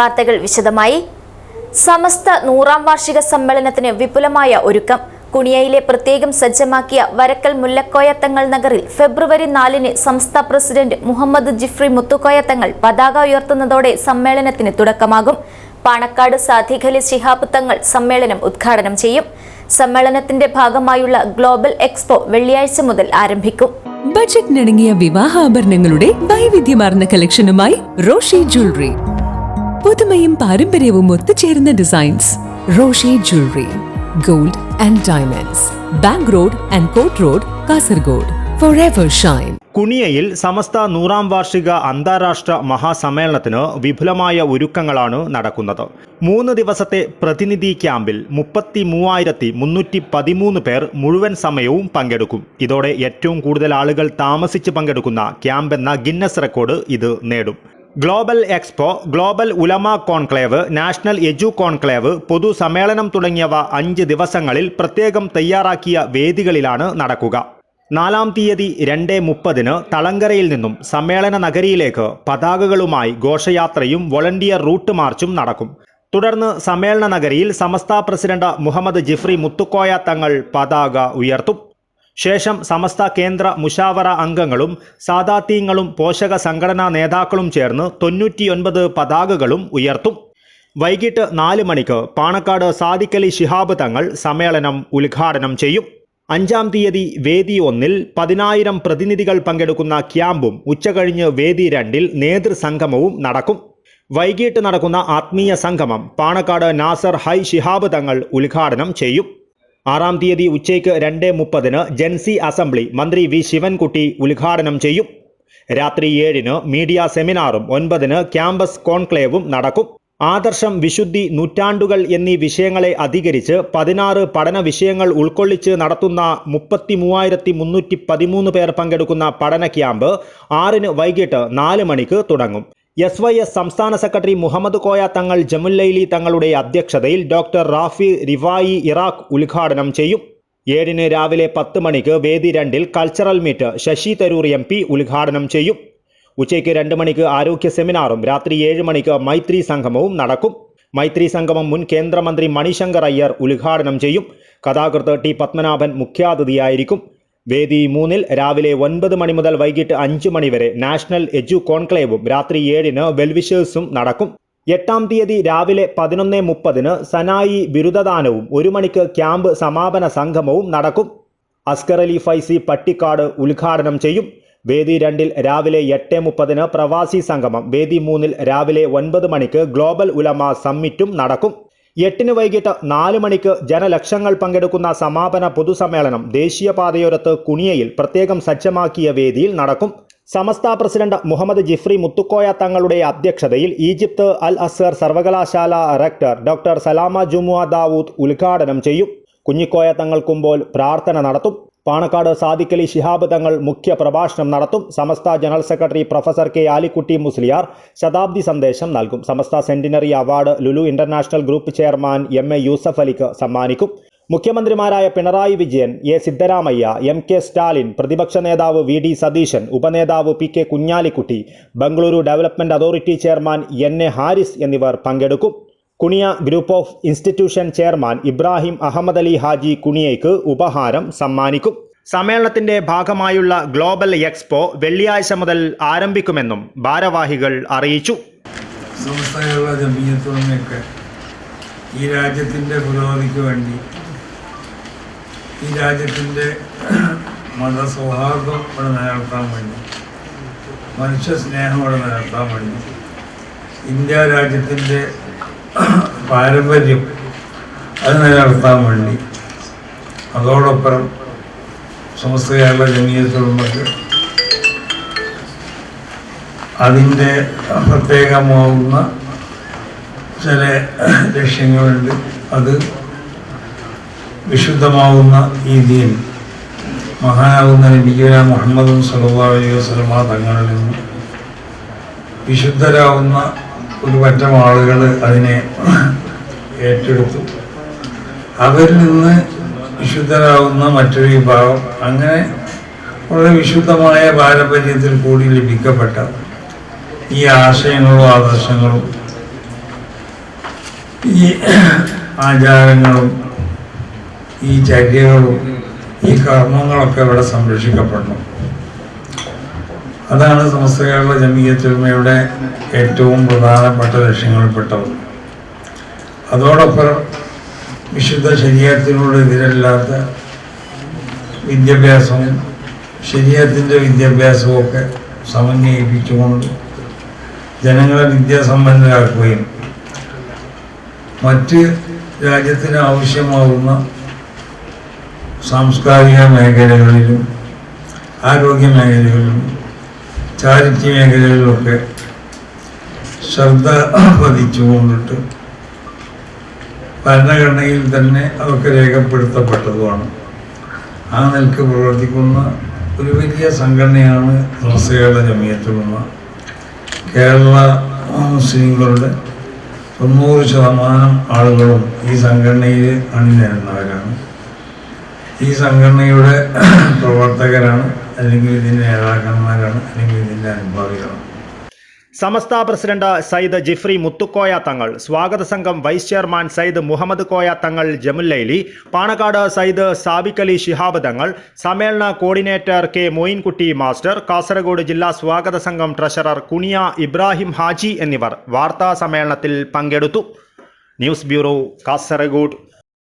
വാർത്തകൾ വിശദമായി. സമസ്ത നൂറാം വാർഷിക സമ്മേളനത്തിന് വിപുലമായ ഒരുക്കം. കുണിയയിലെ പ്രത്യേകം സജ്ജമാക്കിയ വരക്കൽ മുല്ലക്കോയത്തങ്ങൾ നഗറിൽ ഫെബ്രുവരി നാലിന് സംസ്ഥ പ്രസിഡന്റ് മുഹമ്മദ് ജിഫ്രി മുത്തുക്കോയത്തങ്ങൾ പതാക ഉയർത്തുന്നതോടെ സമ്മേളനത്തിന് തുടക്കമാകും. പാണക്കാട് സാധിഖലി ശിഹാബ് തങ്ങൾ സമ്മേളനം ഉദ്ഘാടനം ചെയ്യും. സമ്മേളനത്തിന്റെ ഭാഗമായുള്ള ഗ്ലോബൽ എക്സ്പോ വെള്ളിയാഴ്ച മുതൽ ആരംഭിക്കും. ബജറ്റിനടങ്ങിയ വിവാഹാഭരണങ്ങളുടെ വൈവിധ്യമാർന്ന കളക്ഷനുമായി റോഷി ജ്വല്ലറി. പുതുമയും പാരമ്പര്യവും ഒത്തുചേരുന്ന designs Roshi jewellery gold and diamonds bank road and Kot road Kasaragod shine കുണിയയിൽ Samastha നൂറാം വാർഷിക അന്താരാഷ്ട്ര മഹാസമ്മേളനത്തിന് വിപുലമായ ഒരുക്കങ്ങളാണ് നടക്കുന്നത്. മൂന്ന് ദിവസത്തെ പ്രതിനിധി ക്യാമ്പിൽ മുപ്പത്തി മൂവായിരത്തി മുന്നൂറ്റി പതിമൂന്ന് പേർ മുഴുവൻ സമയവും പങ്കെടുക്കും. ഇതോടെ ഏറ്റവും കൂടുതൽ ആളുകൾ താമസിച്ച് പങ്കെടുക്കുന്ന ക്യാമ്പെന്ന ഗിന്നസ് റെക്കോർഡ് ഇത് നേടും. Global expo global Ulama conclave national edu conclave പൊതുസമ്മേളനം തുടങ്ങിയവ അഞ്ച് ദിവസങ്ങളിൽ പ്രത്യേകം തയ്യാറാക്കിയ വേദികളിലാണ് നടക്കുക. നാലാം തീയതി രണ്ട് മുപ്പതിന് തളങ്കരയിൽ നിന്നും സമ്മേളന നഗരിയിലേക്ക് പതാകകളുമായി ഘോഷയാത്രയും വോളണ്ടിയർ റൂട്ട് മാർച്ചും നടക്കും. തുടർന്ന് സമ്മേളന നഗരിയിൽ സമസ്ത പ്രസിഡന്റ് മുഹമ്മദ് ജിഫ്രി മുത്തുക്കോയ തങ്ങൾ പതാക ഉയർത്തും. ശേഷം സമസ്ത കേന്ദ്ര മുഷാവറ അംഗങ്ങളും സാദാത്യങ്ങളും പോഷക സംഘടനാ നേതാക്കളും ചേർന്ന് തൊണ്ണൂറ്റിയൊൻപത് പതാകകളും ഉയർത്തും. വൈകിട്ട് നാല് മണിക്ക് പാണക്കാട് സാദിക്കലി ശിഹാബ് തങ്ങൾ സമ്മേളനം ഉദ്ഘാടനം ചെയ്യും. അഞ്ചാം തീയതി വേദി ഒന്നിൽ പതിനായിരം പ്രതിനിധികൾ പങ്കെടുക്കുന്ന ക്യാമ്പും ഉച്ചകഴിഞ്ഞ് വേദി രണ്ടിൽ നേതൃസംഗമവും നടക്കും. വൈകിട്ട് നടക്കുന്ന ആത്മീയ സംഗമം പാണക്കാട് നാസർ ഹൈ ശിഹാബ് തങ്ങൾ ഉദ്ഘാടനം ചെയ്യും. ആറാം തീയതി ഉച്ചയ്ക്ക് രണ്ട് മുപ്പതിന് ജൻസി അസംബ്ലി മന്ത്രി വി ശിവൻകുട്ടി ഉദ്ഘാടനം ചെയ്യും. രാത്രി ഏഴിന് മീഡിയ സെമിനാറും ഒൻപതിന് ക്യാമ്പസ് കോൺക്ലേവും നടക്കും. ആദർശം വിശുദ്ധി നൂറ്റാണ്ടുകൾ എന്നീ വിഷയങ്ങളെ അധികരിച്ച് പതിനാറ് പഠന വിഷയങ്ങൾ ഉൾക്കൊള്ളിച്ച് നടത്തുന്ന മുപ്പത്തി മൂവായിരത്തി മുന്നൂറ്റി പതിമൂന്ന് പേർ പങ്കെടുക്കുന്ന പഠന ക്യാമ്പ് ആറിന് വൈകിട്ട് നാല് മണിക്ക് തുടങ്ങും. എസ് വൈ എസ് സംസ്ഥാന സെക്രട്ടറി മുഹമ്മദ് കോയ തങ്ങൾ ജമുല്ലൈലി തങ്ങളുടെ അധ്യക്ഷതയിൽ ഡോക്ടർ റാഫി റിവായി ഇറാഖ് ഉദ്ഘാടനം ചെയ്യും. ഏഴിന് രാവിലെ പത്ത് മണിക്ക് വേദി രണ്ടിൽ cultural meet Shashi Tharoor M P ഉദ്ഘാടനം ചെയ്യും. ഉച്ചയ്ക്ക് രണ്ട് മണിക്ക് ആരോഗ്യ സെമിനാറും രാത്രി ഏഴ് മണിക്ക് മൈത്രി സംഗമവും നടക്കും. മൈത്രി സംഗമം മുൻ കേന്ദ്രമന്ത്രി മണിശങ്കർ അയ്യർ ഉദ്ഘാടനം ചെയ്യും. കഥാകൃത്ത് ടി പത്മനാഭൻ മുഖ്യാതിഥിയായിരിക്കും. വേദി മൂന്നിൽ രാവിലെ ഒൻപത് മണി മുതൽ വൈകിട്ട് അഞ്ച് മണി വരെ നാഷണൽ എജു കോൺക്ലേവും രാത്രി ഏഴിന് വെൽവിഷേഴ്സും നടക്കും. എട്ടാം തീയതി രാവിലെ പതിനൊന്ന് മുപ്പതിന് സനായി ബിരുദദാനവും ഒരു മണിക്ക് ക്യാമ്പ് സമാപന സംഗമവും നടക്കും. അസ്കർ അലി ഫൈസി പട്ടിക്കാട് ഉദ്ഘാടനം ചെയ്യും. വേദി രണ്ടിൽ രാവിലെ എട്ട് മുപ്പതിന് പ്രവാസി സംഗമം. വേദി മൂന്നിൽ രാവിലെ ഒൻപത് മണിക്ക് ഗ്ലോബൽ ഉലമ സമ്മിറ്റും നടക്കും. എട്ടിന് വൈകിട്ട് നാല് മണിക്ക് ജനലക്ഷങ്ങൾ പങ്കെടുക്കുന്ന സമാപന പൊതുസമ്മേളനം ദേശീയപാതയോരത്ത് കുണിയയിൽ പ്രത്യേകം സജ്ജമാക്കിയ വേദിയിൽ നടക്കും. സമസ്ത പ്രസിഡന്റ് മുഹമ്മദ് ജിഫ്രി മുത്തുക്കോയ തങ്ങളുടെ അധ്യക്ഷതയിൽ ഈജിപ്ത് അൽ അസർ സർവകലാശാല റക്ടർ ഡോക്ടർ സലാമ ജുമുഅ ദാവൂദ് ഉദ്ഘാടനം ചെയ്യും. കുഞ്ഞിക്കോയ തങ്ങൾക്കുമ്പോൾ പ്രാർത്ഥന നടത്തും. പാണക്കാട് സാദിഖലി ശിഹാബ് തങ്ങൾ മുഖ്യ പ്രഭാഷണം നടത്തും. Samastha general secretary professor K Alikutty Musliyar ശതാബ്ദി സന്ദേശം നൽകും. Samastha centenary award Lulu international group chairman M A Yusuff അലിക്ക് സമ്മാനിക്കും. മുഖ്യമന്ത്രിമാരായ Pinarayi Vijayan A Siddaramaiah M K Stalin പ്രതിപക്ഷ നേതാവ് V D Satheesan ഉപനേതാവ് P K Kunhalikutty Bengaluru development authority chairman N A Haris എന്നിവർ പങ്കെടുക്കും. Kuniya group of institution chairman Ibrahim Ahmed Ali Haji കുണിയയ്ക്ക് ഉപഹാരം സമ്മാനിക്കും. സമ്മേളനത്തിന്റെ ഭാഗമായുള്ള global expo വെള്ളിയാഴ്ച മുതൽ ആരംഭിക്കുമെന്നും ഭാരവാഹികൾ അറിയിച്ചു. ഈ രാജ്യത്തിന്റെ പുരോഗതിക്ക് വേണ്ടി ഈ രാജ്യത്തിന്റെ മതസൗഹാർദ്ദം ഇവിടെ നിലനിർത്താൻ വേണ്ടി മനുഷ്യ സ്നേഹം ഇവിടെ നിലനിർത്താൻ വേണ്ടി ഇന്ത്യ രാജ്യത്തിന്റെ പാരമ്പര്യം. അത് നിലനിർത്താൻ വേണ്ടി. അതോടൊപ്പം സമസ്ത കേരള ജമീയത്തുടമക്ക് അതിന്റെ പ്രത്യേകമാവുന്ന ചില ലക്ഷ്യങ്ങളുണ്ട്. അത് വിശുദ്ധമാവുന്ന രീതിയിൽ മഹാനാകുന്ന നബിഗുല മുഹമ്മദ് സല്ലാ അലൈഹി തങ്ങളിൽ നിന്ന് വിശുദ്ധരാവുന്ന ഒരു പറ്റം ആളുകൾ അതിനെ ഏറ്റെടുത്തു. അവരിൽ നിന്ന് വിശുദ്ധരാകുന്ന മറ്റൊരു വിഭാഗം അങ്ങനെ വളരെ വിശുദ്ധമായ പാരമ്പര്യത്തിൽ കൂടി ലഭിക്കപ്പെട്ട ഈ ആശയങ്ങളും ആദർശങ്ങളും ഈ ആചാരങ്ങളും ഈ ചര്യകളും ഈ കർമ്മങ്ങളൊക്കെ ഇവിടെ സംരക്ഷിക്കപ്പെടണം അതാണ് സമസ്ത കേരള ജമീയത്തുമയുടെ ഏറ്റവും പ്രധാനപ്പെട്ട ലക്ഷ്യങ്ങളിൽപ്പെട്ടത്. അതോടൊപ്പം വിശുദ്ധ ശരീരത്തിനോട് എതിരല്ലാത്ത വിദ്യാഭ്യാസവും ശരീരത്തിന്റെ വിദ്യാഭ്യാസവും ഒക്കെ സമന്വയിപ്പിച്ചുകൊണ്ട് ജനങ്ങളെ വിദ്യാസമ്പന്നരാക്കുകയും മറ്റ് രാജ്യത്തിന് ആവശ്യമാകുന്ന സാംസ്കാരിക മേഖലകളിലും ആരോഗ്യ മേഖലകളിലും ചാരിറ്റി മേഖലകളിലൊക്കെ ശ്രദ്ധ പതിച്ചുകൊണ്ടിട്ട് ഭരണഘടനയിൽ തന്നെ അതൊക്കെ രേഖപ്പെടുത്തപ്പെട്ടതുമാണ്. ആ നിലയ്ക്ക് പ്രവർത്തിക്കുന്ന ഒരു വലിയ സംഘടനയാണ് നമസ്തേകളുടെ ജമിയത്തുള്ള കേരള മുസ്ലിങ്ങളുടെ തൊണ്ണൂറ് ശതമാനം ആളുകളും ഈ സംഘടനയിൽ അണിനിരുന്നവരാണ്. ഈ സംഘടനയുടെ പ്രവർത്തകരാണ് അല്ലെങ്കിൽ ഇതിന്റെ നേതാക്കന്മാരാണ് അല്ലെങ്കിൽ ഇതിന്റെ അനുഭാവികളാണ്. സമസ്ത പ്രസിഡന്റ് സയ്യിദ് ജിഫ്രി മുത്തുക്കോയ തങ്ങൾ സ്വാഗത സംഘം വൈസ് ചെയർമാൻ സയ്യിദ് മുഹമ്മദ് കോയ തങ്ങൾ ജമുല്ലൈലി പാണക്കാട് സയ്യിദ് സാബിക് അലി ശിഹാബ് തങ്ങൾ സമ്മേളന coordinator K Moinkutty master Kasaragod ജില്ലാ സ്വാഗത സംഘം ട്രഷറർ കുണിയ ഇബ്രാഹിം ഹാജി എന്നിവർ വാർത്താ സമ്മേളനത്തിൽ പങ്കെടുത്തു. News bureau Kasaragod.